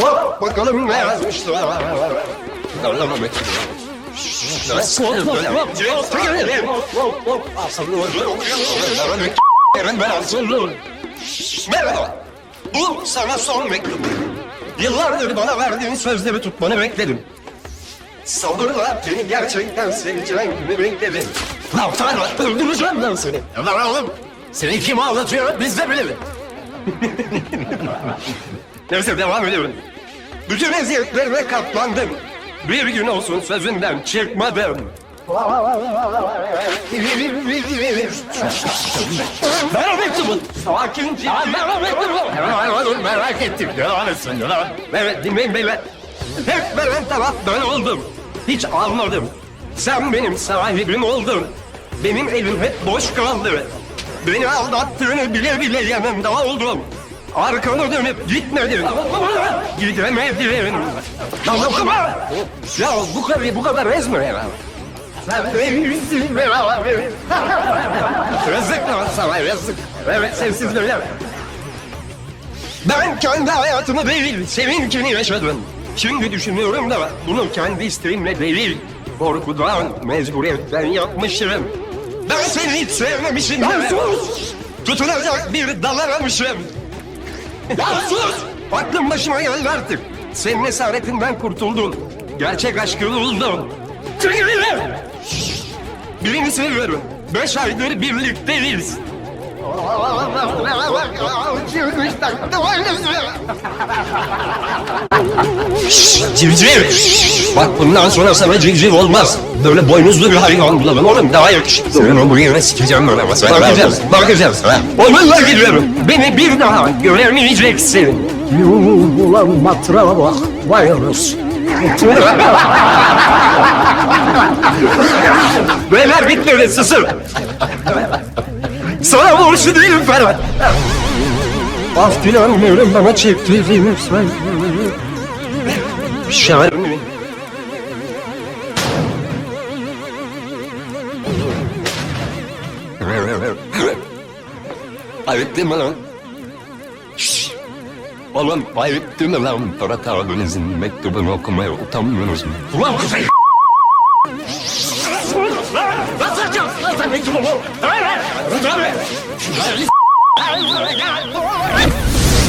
Hop, bakalım ne yazmışlar. Merhaba. Bu sana son mektup. Yıllardır bana verdiğin sözleri tutmanı bekledim. Sabırla seni gerçekten seveceğim gibi bekledim. Lan Tanrı öldüreceğim lan seni. Lan oğlum seni kim ağlatıyor biz de bilelim. Neyse devam ediyorum. Bütün eziyetlerime katlandım. Bir gün olsun sözünden çıkmadım. Ver o mektubu. Sakin ciddi. Mektubu. Hemen dur merak ettim. Devam etsin. Evet dinleyin beyler. Hep veren taraf ben oldum. Hiç almadım. Sen benim sahibim oldun. Benim elim hep boş kaldı. Beni aldattığını bile bile yanımda oldum. Arkanı dönüp gitmedin. Gidemedin. Lan okuma. Ya bu kadar bu kadar ezme ya. Yazık lan sana yazık. Evet sensiz böyle. Ben kendi hayatımı değil, seninkini yaşadım. Şimdi düşünüyorum da bunu kendi isteğimle değil, korkudan, mecburiyetten yapmışım. Ben seni hiç sevmemişim. Lan sus! Tutunacak bir dal aramışım. Ya sus! Aklım başıma geldi artık. Senin esaretinden kurtuldum. Gerçek aşkı buldum. Birini seviyorum. Beş aydır birlikteyiz. Civciv. Bak bundan sonra sana civciv olmaz. Böyle boynuzlu bir hayvan bulalım oğlum daha yakışıklı. Senin o bıyığına sikeceğim böyle. Bakacağız, bakacağız. Onunla gidiyorum. Beni bir daha göremeyeceksin. Ulan matrağa bak. Anasını. Beyler bitmedi susun. Sana borçlu değilim Ferhat. Af dilenmiyorum bana çektiğin sen. Değil mi lan? Şşş! Oğlum ayıp değil mi lan? Ferhat abinizin mektubunu okumaya utanmıyorsunuz mu? Ulan kuzey! Nasıl açacaksın lan sen mektubu? Ver ver! Ver ver! I will not